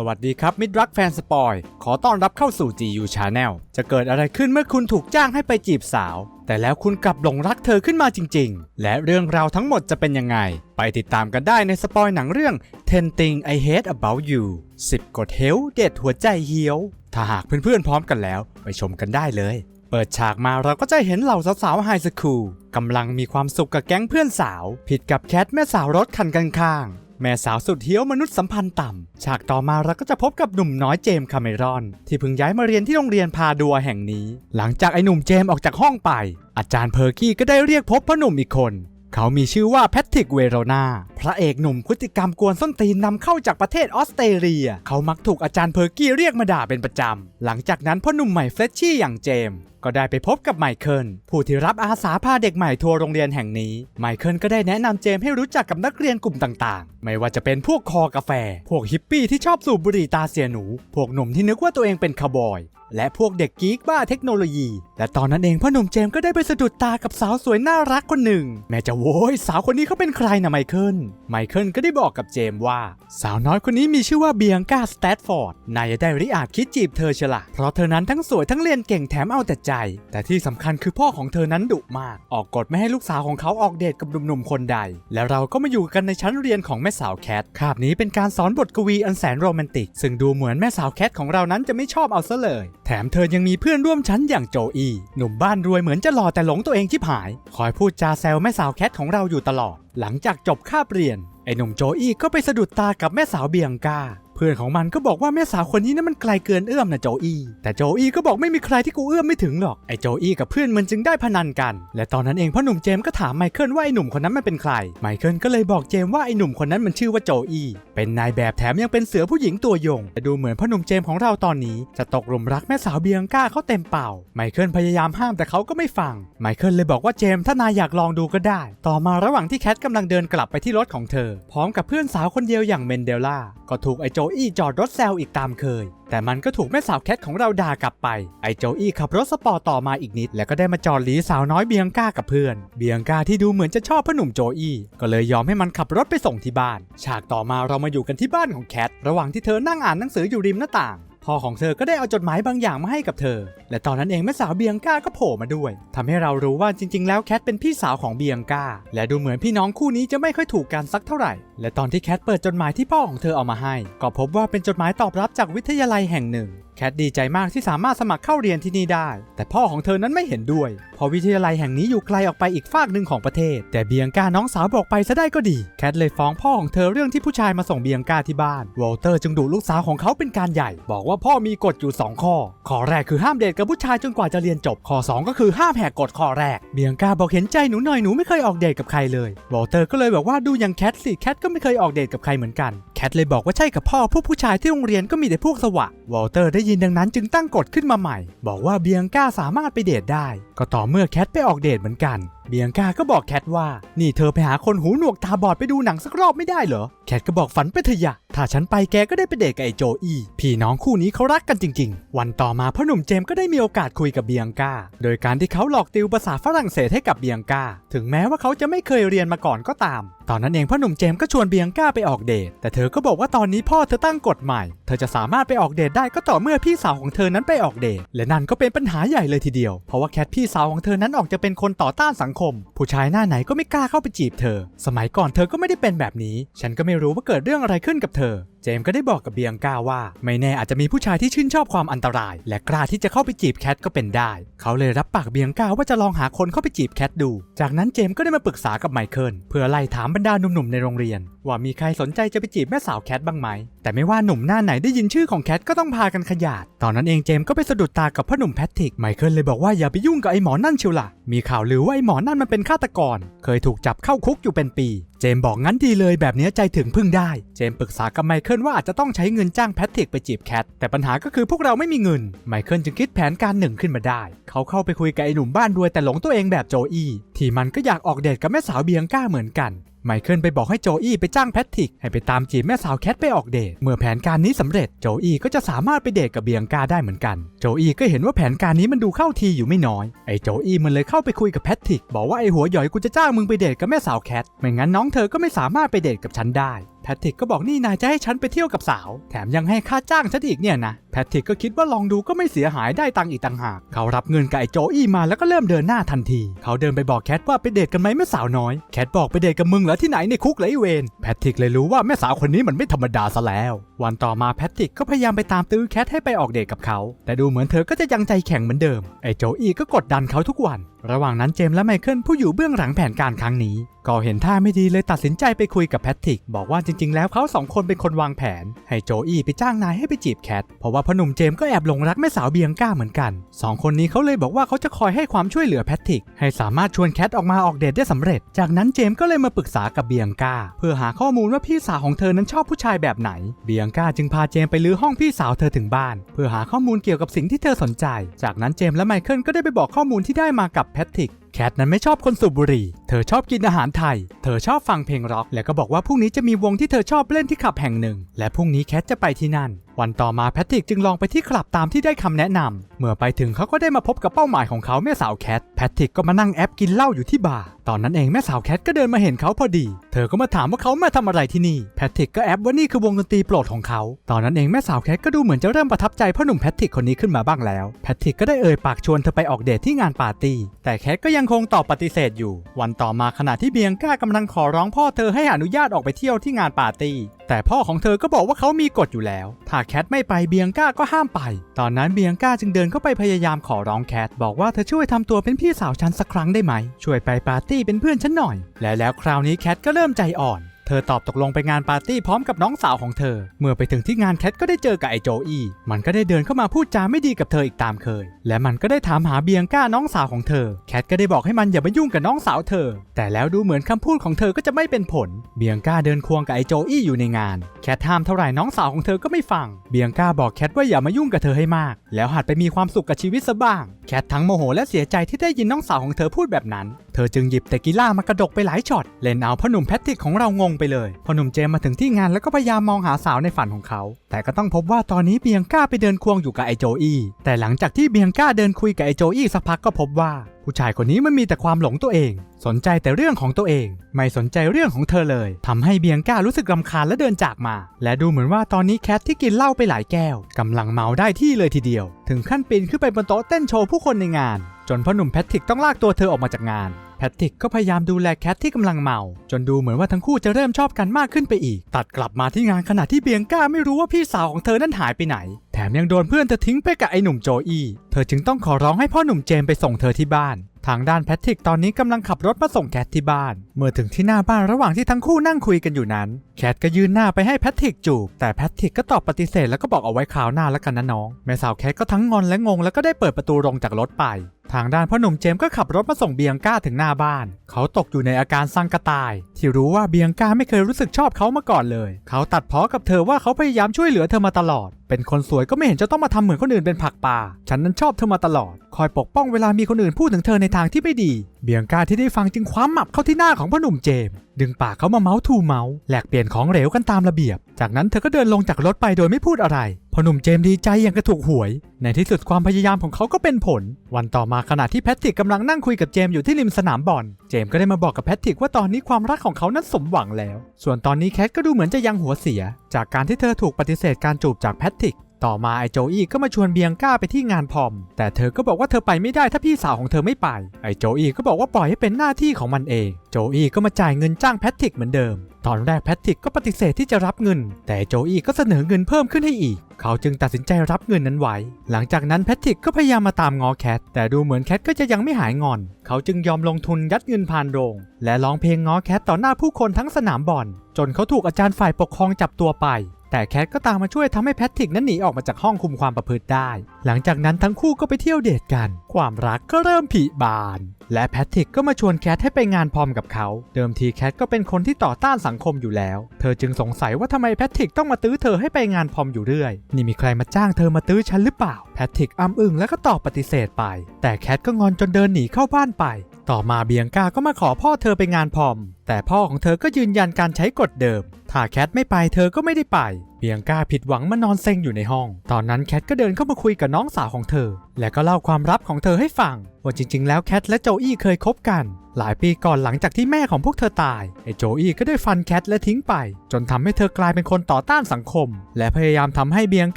สวัสดีครับ มิตรรักแฟนสปอย ขอต้อนรับเข้าสู่ GU Channel จะเกิดอะไรขึ้นเมื่อคุณถูกจ้างให้ไปจีบสาว แต่แล้วคุณกลับหลงรักเธอขึ้นมาจริง ๆ และเรื่องราวทั้งหมดจะเป็นยังไง ไปติดตามกันได้ในสปอยหนังเรื่อง10 Things I Hate About You 10กฎเฮลเด็ดหัวใจเหี่ยว ถ้าหากเพื่อนๆพร้อมกันแล้ว ไปชมกันได้เลย เปิดฉากมาเราก็จะเห็นเหล่าสาวๆไฮสคูลกำลังมีความสุขกับแก๊งเพื่อนสาว ผิดกับแคทแม่สาวรถคันข้างๆ แม่สาวสุดเฮี้ยวมนุษย์สัมพันธ์ต่ำ ฉากต่อมาเราก็จะพบกับหนุ่มน้อยเจมส์คาเมรอน ที่เพิ่งย้ายมาเรียนที่โรงเรียนพาดัวแห่งนี้ หลังจากไอ้หนุ่มเจมส์ออกจากห้องไป อาจารย์เพอร์กี้ก็ได้เรียกพบพ่อหนุ่มอีกคน เขามีชื่อว่าแพทริกเวโรนาพระเอกหนุ่มพฤติกรรมกวนส้นตีนนำเข้าจากประเทศออสเตรเลีย เขามักถูกอาจารย์เพอร์กี้เรียกมาด่าเป็นประจำหลังจากนั้นพ่อหนุ่มใหม่เฟรชชี่อย่างเจมส์ก็ได้ไปพบกับไมเคิลผู้ที่รับอาสาพาเด็กใหม่ทัวร์โรงเรียนแห่งนี้ไมเคิลก็ได้แนะนำเจมส์ให้รู้จักกับนักเรียนกลุ่มต่างไม่ว่าจะเป็นพวกคอกาแฟ พวกฮิปปี้ที่ชอบสูบบุหรี่ตาเสียหนู พวกหนุ่มที่นึกว่าตัวเองเป็นคาบอย และพวกเด็กกีกบ้าเทคโนโลยี และตอนนั้นเองพ่อหนุ่มเจมส์ก็ได้ไปสะดุดตากับสาวสวยน่ารักคนหนึ่ง แม้จะโว้ยสาวคนนี้เขาเป็นใครนะไมเคิล ไมเคิลก็ได้บอกกับเจมส์ว่า สาวน้อยคนนี้มีชื่อว่าเบียงกาสแตทฟอร์ด นายจะได้ริอาจคิดจีบเธอเชละเพราะเธอนั้นทั้งสวยทั้งเรียนเก่งแถมเอาแต่ใจ แต่ที่สำคัญคือพ่อของเธอนั้นดุมาก ออกกฎไม่ให้ลูกสาวของเขาออกเดทกับหนุ่มๆคนใด และเราก็มาอยู่กันในชั้นเรียนของแม่สาวแคทคาบนี้เป็นการสอนบทกวีอันแสนโรแมนติก ซึ่งดูเหมือนแม่สาวแคทของเรานั้นจะไม่ชอบเอาซะเลย แถมเธอยังมีเพื่อนร่วมชั้นอย่างโจอีหนุ่มบ้านรวยเหมือนจะหล่อแต่หลงตัวเองที่หาย คอยพูดจาแซวแม่สาวแคทของเราอยู่ตลอด หลังจากจบคาบเรียนไอ้หนุ่มโจอี้ก็ไปสะดุดตากับแม่สาวเบียงกา เพื่อนของมันก็บอกว่าแม่สาวคนนี้นั้นมันไกลเกินเอื้อมนะโจอี้แต่โจอี้ก็บอกไม่มีใครที่กูเอื้อมไม่ถึงหรอกไอ้โจอี้กับเพื่อนมันจึงได้พนันกัน และตอนนั้นเองพ่อหนุ่มเจมส์ก็ถามไมเคิลว่าไอ้หนุ่มคนนั้นมันเป็นใครไมเคิลก็เลยบอกเจมส์ว่าไอ้หนุ่มคนนั้นมันชื่อว่าโจอี้เป็นนายแบบแถมยังเป็นเสือผู้หญิงตัวยงแต่ดูเหมือนพ่อหนุ่มเจมส์ของเราตอนนี้จะตกหลุมรักแม่สาวเบียงก้าเขาเต็มเป่าไมเคิลพยายามห้ามแต่เขาก็ไม่ฟังไมเคิลเลยบอกว่าเจมส์ถ้านายอยากลองดูก็ได้ ต่อมาระหว่างที่แคทกำลังเดินกลับไปที่รถของเธอ พร้อมกับเพื่อนสาวคนเดียวอย่างเมนเดล่าก็ถูกไอโจอี้จอดรถแซวอีกตามเคย แต่มันก็ถูกแม่สาวแคทของเราด่ากลับไป ไอโจอี้ขับรถสปอร์ตต่อมาอีกนิด แล้วก็ได้มาจอดหลีสาวน้อยเบียงก้ากับเพื่อน เบียงก้าที่ดูเหมือนจะชอบพ่อหนุ่มโจอี้ก็เลยยอมให้มันขับรถไปส่งที่บ้าน ฉากต่อมาเรามาอยู่กันที่บ้านของแคทระหว่างที่เธอนั่งอ่านหนังสืออยู่ริมหน้าต่างพ่อของเธอก็ได้เอาจดหมายบางอย่างมาให้กับเธอ และตอนนั้นเองแม่สาวเบียงก้าก็โผล่มาด้วยทำให้เรารู้ว่าจริง ๆ แล้วแคทเป็นพี่สาวของเบียงก้า และดูเหมือนพี่น้องคู่นี้จะไม่ค่อยถูกกันสักเท่าไหร่ และตอนที่แคทเปิดจดหมายที่พ่อของเธอเอามาให้ ก็พบว่าเป็นจดหมายตอบรับจากวิทยาลัยแห่งหนึ่ง แคทดีใจมากที่สามารถสมัครเข้าเรียนที่นี่ได้ แต่พ่อของเธอนั้นไม่เห็นด้วย เพราะวิทยาลัยแห่งนี้อยู่ไกลออกไปอีกฝากหนึ่งของประเทศ แต่เบียงกาน้องสาวบอกไปซะได้ก็ดี แคทเลยฟ้องพ่อของเธอเรื่องที่ผู้ชายมาส่งเบียงกาที่บ้าน วอลเตอร์จึงดุลูกสาวของเขาเป็นการใหญ่ บอกว่าพ่อมีกฎอยู่ 2 ข้อ ข้อแรกคือห้ามเดทกับผู้ชายจนกว่าจะเรียนจบ ข้อ 2 ก็คือห้ามแหกกฎข้อแรก เบียงกาบอกเห็นใจหนูหน่อยหนูไม่เคยออกเดทกับใครเลยวอลเตอร์ก็เลยบอกว่าดูอย่างแคทสิแคทก็ไม่เคยออกเดทกับใครเหมือนกัน แคทเลยบอกว่าใช่กับพ่อพวกผู้ชายที่โรงเรียนก็มีแต่พวกสวะ วอลเตอร์ได้ยินดังนั้นจึงตั้งกฎขึ้นมาใหม่ บอกว่าเบียงก้าสามารถไปเดทได้ ก็ต่อเมื่อแคทไปออกเดทเหมือนกัน เบียงก้าก็บอกแคทว่า นี่เธอไปหาคนหูหนวกตาบอดไปดูหนังสักรอบไม่ได้เหรอ แคทก็บอกฝันไปเถอะยะถ้าฉันไปแกก็ได้ไปเดทกับไอ้โจอีพี่น้องคู่นี้เขารักกันจริง ๆ วันต่อมาพ่อหนุ่มเจมส์ก็ได้มีโอกาสคุยกับเบียงก้า โดยการที่เขาหลอกติวภาษาฝรั่งเศสให้กับเบียงก้า ถึงแม้ว่าเขาจะไม่เคยเรียนมาก่อนก็ตาม ตอนนั้นเองพ่อหนุ่มเจมส์ก็ชวนเบียงก้าไปออกเดท แต่เธอก็บอกว่าตอนนี้พ่อเธอตั้งกฎใหม่ เธอจะสามารถไปออกเดทได้ก็ต่อเมื่อพี่สาวของเธอนั้นไปออกเดทและนั่นก็เป็นปัญหาใหญ่เลยทีเดียว เพราะว่าแคทพี่สาวของเธอนั้นออกจะเป็นคนต่อต้านสังคม ผู้ชายหน้าไหนก็ไม่กล้าเข้าไปจีบเธอ สมัยก่อนเธอก็ไม่ได้เป็นแบบนี้ ฉันก็ไม่รู้ว่าเกิดเรื่องอะไรขึ้นกับเธอจมส์ก็ได้บอกกับเบียงก้าว่า ไม่แน่อาจจะมีผู้ชายที่ชื่นชอบความอันตราย และกล้าที่จะเข้าไปจีบแคทก็เป็นได้ เขาเลยรับปากเบียงก้าว่าจะลองหาคนเข้าไปจีบแคทดู จากนั้นเจมส์ก็ได้มาปรึกษากับไมเคิลเพื่อไล่ถามบรรดาหนุ่มๆในโรงเรียน ว่ามีใครสนใจจะไปจีบแม่สาวแคทบ้างไหม แต่ไม่ว่าหนุ่มหน้าไหนได้ยินชื่อของแคทก็ต้องพากันขยาด ตอนนั้นเองเจมส์ก็ไปสะดุดตากับพ่อหนุ่มแพทริกไมเคิลเลยบอกว่าอย่าไปยุ่งกับไอ้หมอนั่นเชียวล่ะมีข่าวลือว่าไอ้หมอนั่นมันเป็นฆาตกร เคยถูกจับเข้าคุกอยู่เป็นปี เจมบอกงั้นดีเลยแบบนี้ใจถึงพึ่งได้ เจมปรึกษากับไมเคิลว่าอาจจะต้องใช้เงินจ้างแพทริกไปจีบแคท แต่ปัญหาก็คือพวกเราไม่มีเงิน ไมเคิลจึงคิดแผนการหนึ่งขึ้นมาได้ เขาเข้าไปคุยกับไอ้หนุ่มบ้านรวยแต่หลงตัวเองแบบโจอี้ที่มันก็อยากออกเดทกับแม่สาวเบียงก้าเหมือนกัน ไมเคิลไปบอกให้โจอี้ไปจ้างแพทริกให้ไปตามจีบแม่สาวแคทไปออกเดท เมื่อแผนการนี้สำเร็จโจอี้ก็จะสามารถไปเดทกับเบียงกาได้เหมือนกัน โจอี้ก็เห็นว่าแผนการนี้มันดูเข้าทีอยู่ไม่น้อย ไอ้โจอี้มันเลยเข้าไปคุยกับแพทริกบอกว่าไอ้หัวหย่อยกูจะจ้างมึงไปเดทกับแม่สาวแคท ไม่งั้นน้องเธอก็ไม่สามารถไปเดทกับฉันได้แพทริกก็บอกนี่นายจะให้ฉันไปเที่ยวกับสาว แถมยังให้ค่าจ้างฉันอีกเนี่ยนะ แพทริกก็คิดว่าลองดูก็ไม่เสียหายได้ตังค์อีกต่างหาก เขารับเงินกับไอ้โจอี้มาแล้วก็เริ่มเดินหน้าทันที เขาเดินไปบอกแคทว่าไปเดทกันไหมแม่สาวน้อย แคทบอกไปเดทกับมึงเหรอที่ไหนในคุกเลยไอ้เวน แพทริกเลยรู้ว่าแม่สาวคนนี้มันไม่ธรรมดาซะแล้ว วันต่อมาแพทริกก็พยายามไปตามตื้อแคทให้ไปออกเดทกับเขา แต่ดูเหมือนเธอก็จะยังใจแข็งเหมือนเดิม ไอ้โจอี้ก็กดดันเขาทุกวันระหว่างนั้นเจมส์และไมเคิลผู้อยู่เบื้องหลังแผนการครั้งนี้ ก็เห็นท่าไม่ดีเลยตัดสินใจไปคุยกับแพทริก บอกว่าจริงๆ แล้วเขาสองคนเป็นคนวางแผน ให้โจอี้ไปจ้างนายให้ไปจีบแคท เพราะว่าพหนุ่มเจมส์ก็แอบหลงรักแม่สาวเบียงก้าเหมือนกันสองคนนี้เขาเลยบอกว่าเขาจะคอยให้ความช่วยเหลือแพทริก ให้สามารถชวนแคทออกมาออกเดทได้สำเร็จ จากนั้นเจมส์ก็เลยมาปรึกษากับเบียงก้า เพื่อหาข้อมูลว่าพี่สาวของเธอนั้นชอบผู้ชายแบบไหน เบียงก้าจึงพาเจมส์ไปลื้อห้องพี่สาวเธอถึงบ้าน เพื่อหาข้อมูลเกี่ยวกับสิ่งที่เธอสนใจ จากนั้นเจมส์และไมเคิลก็ได้ไปบอกข้อมูลที่ได้มากับทริกแคทนั้นไม่ชอบคนสูบบุหรี่ เธอชอบกินอาหารไทย เธอชอบฟังเพลงร็อก และก็บอกว่าพรุ่งนี้จะมีวงที่เธอชอบเล่นที่คลับแห่งหนึ่ง และพรุ่งนี้แคทจะไปที่นั่น วันต่อมาแพทริกจึงลองไปที่คลับตามที่ได้คำแนะนำเมื่อไปถึงเขาก็ได้มาพบกับเป้าหมายของเขาแม่สาวแคท แพทริกก็มานั่งแอปกินเหล้าอยู่ที่บาร์ ตอนนั้นเองแม่สาวแคทก็เดินมาเห็นเขาพอดี เธอก็มาถามว่าเขามาทำอะไรที่นี่ แพทริกก็แอปว่านี่คือวงดนตรีโปรดของเขา ตอนนั้นเองแม่สาวแคทก็ดูเหมือนจะเริ่มประทับใจพ่อหนุ่มแพทริกคนนี้ขึ้นมาบ้างแล้ว แพทริกก็ได้เอ่ยปากชวนเธอไปออกเดทที่งานปาร์ตี้ แต่แคทก็ยังยังคงตอบปฏิเสธอยู่ วันต่อมาขณะที่เบียงก้ากำลังขอร้องพ่อเธอให้อนุญาตออกไปเที่ยวที่งานปาร์ตี้แต่พ่อของเธอก็บอกว่าเขามีกฎอยู่แล้ว ถ้าแคทไม่ไปเบียงก้าก็ห้ามไป ตอนนั้นเบียงก้าจึงเดินเข้าไปพยายามขอร้องแคท บอกว่าเธอช่วยทำตัวเป็นพี่สาวฉันสักครั้งได้ไหม ช่วยไปปาร์ตี้เป็นเพื่อนฉันหน่อย และแล้วคราวนี้แคทก็เริ่มใจอ่อน เธอตอบตกลงไปงานปาร์ตี้พร้อมกับน้องสาวของเธอ เมื่อไปถึงที่งานแคทก็ได้เจอกับไอโจอี้มันก็ได้เดินเข้ามาพูดจาไม่ดีกับเธออีกตามเคย และมันก็ได้ถามหาเบียงก้าน้องสาวของเธอ แคทก็ได้บอกให้มันอย่ามายุ่งกับน้องสาวเธอ แต่แล้วดูเหมือนคำพูดของเธอก็จะไม่เป็นผล เบียงก้าเดินควงกับไอโจอี้อยู่ในงาน แคทห้ามเท่าไหร่น้องสาวของเธอก็ไม่ฟัง เบียงก้าบอกแคทว่าอย่ามายุ่งกับเธอให้มาก แล้วหัดไปมีความสุขกับชีวิตซะบ้าง แคททั้งโมโหและเสียใจที่ได้ยินน้องสาวของเธอพูดแบบนั้น ธอจึงหยิบเตกิล่ามากระดกไปหลายช็อต เล่นเอาพ่อหนุ่มแพทริกของเรางงไปเลยพ่อหนุ่มเจมมาถึงที่งานแล้วก็พยายามมองหาสาวในฝันของเขา แต่ก็ต้องพบว่าตอนนี้เบียงก้าไปเดินควงอยู่กับไอโจอี้แต่หลังจากที่เบียงก้าเดินคุยกับไอโจอี้สักพักก็พบว่า ผู้ชายคนนี้มันมีแต่ความหลงตัวเอง สนใจแต่เรื่องของตัวเอง ไม่สนใจเรื่องของเธอเลยทำให้เบียงก้ารู้สึกรำคาญและเดินจากมา และดูเหมือนว่าตอนนี้แคทที่กินเหล้าไปหลายแก้วกำลังเมาได้ที่เลยทีเดียว ถึงขั้นปีนขึ้นไปบนโต๊ะเต้นโชว์ผู้คนในงาน จนพ่อหนุ่มแพทริกต้องลากตัวเธอออกมาจากงาน แพทริกก็พยายามดูแลแคทที่กำลังเมา จนดูเหมือนว่าทั้งคู่จะเริ่มชอบกันมากขึ้นไปอีก ตัดกลับมาที่งานขณะที่เบียงก้าไม่รู้ว่าพี่สาวของเธอนั้นหายไปไหน แถมยังโดนเพื่อนเธอทิ้งไปกับไอ้หนุ่มโจอี้เธอจึงต้องขอร้องให้พ่อหนุ่มเจมไปส่งเธอที่บ้านทางด้านแพทริกตอนนี้กำลังขับรถมาส่งแคทที่บ้าน เมื่อถึงที่หน้าบ้านระหว่างที่ทั้งคู่นั่งคุยกันอยู่นั้น แคทก็ยืนหน้าไปให้แพทริกจูบ แต่แพทริกก็ตอบปฏิเสธแล้วก็บอกเอาไว้คราวหน้าแล้วกันนะน้อง แม่สาวแคทก็ทั้งงอนและงงแล้วก็ได้เปิดประตูลงจากรถไป ทางด้านพ่อหนุ่มเจมส์ก็ขับรถมาส่งเบียงก้าถึงหน้าบ้าน เขาตกอยู่ในอาการสังกะตาย ที่รู้ว่าเบียงก้าไม่เคยรู้สึกชอบเขามาก่อนเลย เขาตัดพ้อกับเธอว่าเขาพยายามช่วยเหลือเธอมาตลอด เป็นคนสวยก็ไม่เห็นจะต้องมาทำเหมือนคนอื่นเป็นผักป่า ฉันนั้นชอบเธอมาตลอด คอยปกป้องเวลามีคนอื่นพูดถึงเธอในทางที่ไม่ดี เบียงก้าที่ได้ฟังจึงคว้าหมับเข้าที่หน้าของพ่อหนุ่มเจมส์ดึงปากเขามาเมาส์ทูเมาส์แลกเปลี่ยนของเหลวกันตามระเบียบ จากนั้นเธอก็เดินลงจากรถไปโดยไม่พูดอะไรพอหนุ่มเจมส์ดีใจอย่างกระถูกหวย ในที่สุดความพยายามของเขาก็เป็นผล วันต่อมาขณะที่แพทริกกำลังนั่งคุยกับเจมส์อยู่ที่ริมสนามบอล เจมส์ก็ได้มาบอกกับแพทริกว่าตอนนี้ความรักของเขานั้นสมหวังแล้ว ส่วนตอนนี้แคทก็ดูเหมือนจะยังหัวเสีย จากการที่เธอถูกปฏิเสธการจูบจากแพทริก ต่อมาไอโจอี้ก็มาชวนเบียงก้าไปที่งานพอม แต่เธอก็บอกว่าเธอไปไม่ได้ถ้าพี่สาวของเธอไม่ไปไอโจอี้ก็บอกว่าปล่อยให้เป็นหน้าที่ของมันเอง โจอี้ก็มาจ่ายเงินจ้างแพทริกเหมือนเดิม ตอนแรกแพทริกก็ปฏิเสธที่จะรับเงิน แต่โจอี้ก็เสนอเงินเพิ่มขึ้นให้อีก เขาจึงตัดสินใจรับเงินนั้นไว้ หลังจากนั้นแพทริกก็พยายามมาตามงอแคทแต่ดูเหมือนแคทก็จะยังไม่หายงอน เขาจึงยอมลงทุนยัดเงินผ่านโรง และร้องเพลงงอแคทต่อหน้าผู้คนทั้งสนามบอลจนเขาถูกอาจารย์ฝ่ายปกครองจับตัวไป แต่แคทก็ตามมาช่วยทำให้แพทริกนั้นหนีออกมาจากห้องคุมความประพฤติได้ หลังจากนั้นทั้งคู่ก็ไปเที่ยวเดทกัน ความรักก็เริ่มผลิบาน และแพทริกก็มาชวนแคทให้ไปงานพร้อมกับเขา เดิมทีแคทก็เป็นคนที่ต่อต้านสังคมอยู่แล้ว เธอจึงสงสัยว่าทำไมแพทริกต้องมาตื้อเธอให้ไปงานพร้อมอยู่เรื่อย นี่มีใครมาจ้างเธอมาตื้อฉันหรือเปล่า แพทริกอ้ำอึ้งแล้วก็ตอบปฏิเสธไป แต่แคทก็งอนจนเดินหนีเข้าบ้านไป ต่อมาเบียงก้าก็มาขอพ่อเธอไปงานพร้อม แต่พ่อของเธอก็ยืนยันการใช้กฎเดิม ถ้าแคทไม่ไปเธอก็ไม่ได้ไป เบียงก้าผิดหวังมานอนเซ็งอยู่ในห้อง ตอนนั้นแคทก็เดินเข้ามาคุยกับน้องสาวของเธอ และก็เล่าความลับของเธอให้ฟัง ว่าจริง ๆ แล้วแคทและโจอี้เคยคบกัน หลายปีก่อนหลังจากที่แม่ของพวกเธอตาย ไอ้โจอี้ก็ได้ฟันแคทและทิ้งไป จนทำให้เธอกลายเป็นคนต่อต้านสังคม และพยายามทำให้เบียง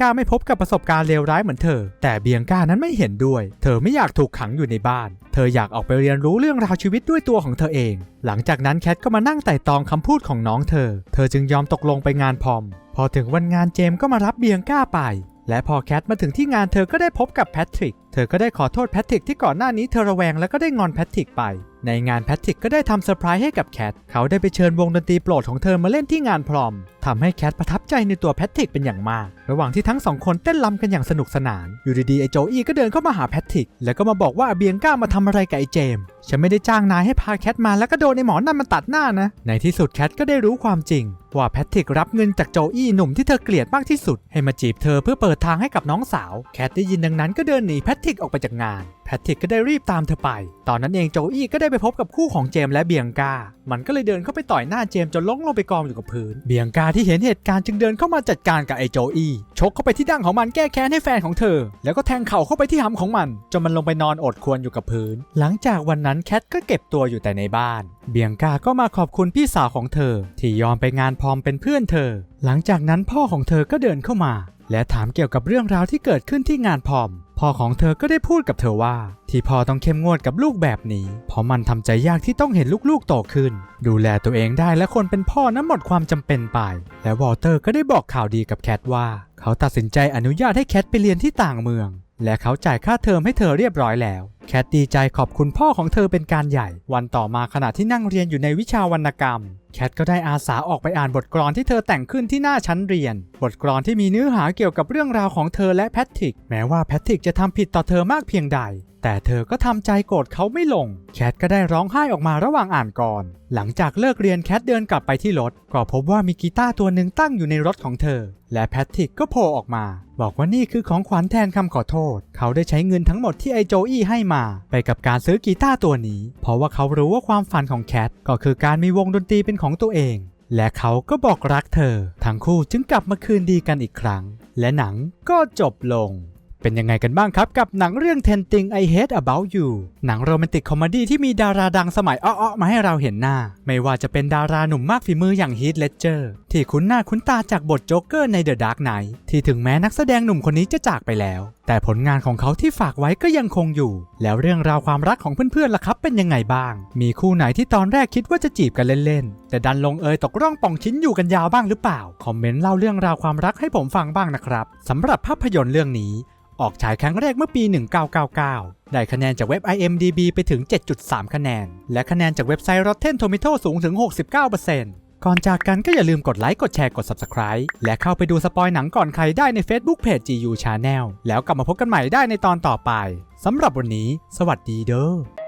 ก้าไม่พบกับประสบการณ์เลวร้ายเหมือนเธอ แต่เบียงก้านั้นไม่เห็นด้วย เธอไม่อยากถูกขังอยู่ในบ้าน เธออยากออกไปเรียนรู้เรื่องราวชีวิตด้วยตัวของเธอเอง หลังจากนั้นแคทก็มานั่งไต่ตองคำพูดของน้องเธอ เธอจึงยอมตกลงไปงานพรอม พอถึงวันงานเจมส์ก็มารับเบียงก้าไป และพอแคทมาถึงที่งานเธอก็ได้พบกับแพทริก เธอก็ได้ขอโทษแพทริกที่ก่อนหน้านี้เธอระแวงแล้วก็ได้งอนแพทริกไป ในงานแพทริกก็ได้ทำเซอร์ไพรส์ให้กับแคท เขาได้ไปเชิญวงดนตรีโปรดของเธอมาเล่นที่งานพรอมทำให้แคทประทับใจในตัวแพทริกเป็นอย่างมาก ระหว่างที่ทั้งสองคนเต้นรำกันอย่างสนุกสนาน อยู่ดีๆไอโจอี้ก็เดินเข้ามาหาแพทริก แล้วก็มาบอกว่าเบียงก้ามาทำอะไรกับไอเจม ฉันไม่ได้จ้างนายให้พาแคทมาแล้วก็โดนไอหมอนั่นมาตัดหน้านะ ในที่สุดแคทก็ได้รู้ความจริง ว่าแพทริกรับเงินจากโจอี้หนุ่มที่เธอเกลียดมากที่สุด ให้มาจีบเธอเพื่อเปิดทางให้กับน้องสาว แคทได้ยินดังนั้นก็เดินหนีแพทริกออกไปจากงาน แพทริกก็ได้รีบตามเธอไป ตอนนั้นเองโจอี้ก็ได้ไปพบกับคู่ของเจมและเบียงกา มันก็เลยเดินเข้าไปต่อยหน้าเจมจนล้มลงไปกองอยู่กับพื้น เบียงกาที่เห็นเหตุการณ์จึงเดินเข้ามาจัดการกับไอ้โจอี้ชกเข้าไปที่ดั้งของมันแก้แค้นให้แฟนของเธอ แล้วก็แทงเข่าเข้าไปที่หำของมันจนมันลงไปนอนอดควรอยู่กับพื้น หลังจากวันนั้นแคทก็เก็บตัวอยู่แต่ในบ้าน เบียงกาก็มาขอบคุณพี่สาวของเธอ ที่ยอมไปงานพรอมเป็นเพื่อนเธอ หลังจากนั้นพ่อของเธอก็เดินเข้ามา และถามเกี่ยวกับเรื่องราวที่เกิดขึ้นที่งานพรอม พ่อของเธอก็ได้พูดกับเธอว่า ที่พ่อต้องเข้มงวดกับลูกแบบนี้ เพราะมันทำใจยากที่ต้องเห็นลูกๆโตขึ้น ดูแลตัวเองได้และคนเป็นพ่อนั้นหมดความจำเป็นไป และวอลเตอร์ก็ได้บอกข่าวดีกับแคทว่า เขาตัดสินใจอนุญาตให้แคทไปเรียนที่ต่างเมือง และเขาจ่ายค่าเทอมให้เธอเรียบร้อยแล้ว แคทดีใจขอบคุณพ่อของเธอเป็นการใหญ่ วันต่อมาขณะที่นั่งเรียนอยู่ในวิชาวรรณกรรม แคทก็ได้อาสาออกไปอ่านบทกลอนที่เธอแต่งขึ้นที่หน้าชั้นเรียน บทกลอนที่มีเนื้อหาเกี่ยวกับเรื่องราวของเธอและแพทริก แม้ว่าแพทริกจะทำผิดต่อเธอมากเพียงใด แต่เธอก็ทำใจโกรธเขาไม่ลง แคทก็ได้ร้องไห้ออกมาระหว่างอ่านก่อน หลังจากเลิกเรียนแคทเดินกลับไปที่รถ ก็พบว่ามีกีตาร์ตัวหนึ่งตั้งอยู่ในรถของเธอ และแพทริกก็โผล่ออกมา บอกว่านี่คือของขวัญแทนคำขอโทษ เขาได้ใช้เงินทั้งหมดที่ไอโจอี้ให้มา ไปกับการซื้อกีตาร์ตัวนี้ เพราะว่าเขารู้ว่าความฝันของแคทก็คือการมีวงดนตรีเป็นของตัวเอง และเขาก็บอกรักเธอ ทั้งคู่จึงกลับมาคืนดีกันอีกครั้ง และหนังก็จบลง เป็นยังไงกันบ้างครับ กับหนังเรื่อง Ten Things I Hate About You หนังโรแมนติกคอมเมดี้ที่มีดาราดังสมัยอ้อๆมาให้เราเห็นหน้า ไม่ว่าจะเป็นดาราหนุ่มมากฝีมืออย่างฮีทเลดเจอร์ที่คุ้นหน้าคุ้นตาจากบทโจ๊กเกอร์ใน The Dark Knight ที่ถึงแม้นักแสดงหนุ่มคนนี้จะจากไปแล้ว แต่ผลงานของเขาที่ฝากไว้ก็ยังคงอยู่ แล้วเรื่องราวความรักของเพื่อนๆล่ะครับเป็นยังไงบ้าง มีคู่ไหนที่ตอนแรกคิดว่าจะจีบกันเล่นๆแต่ดันลงเอยตกร่องป่องชิ้นอยู่กันยาวบ้างหรือเปล่าคอมเมนต์เล่าเรื่องราวความรักให้ผมฟังบ้างนะครับสำหรับภาพยนตร์เรื่องนี้ ออกฉายครั้งแรกเมื่อปี 1999 ได้คะแนนจากเว็บ IMDB ไปถึง 7.3 คะแนน และคะแนนจากเว็บไซต์ Rotten Tomato สูงถึง 69%ก่อนจากกันก็อย่าลืมกดไลค์ กดแชร์ กด Subscribe และเข้าไปดูสปอยหนังก่อนใครได้ใน Facebook Page GU Channel แล้วกลับมาพบกันใหม่ได้ในตอนต่อไปสำหรับวันนี้ สวัสดีเด้อ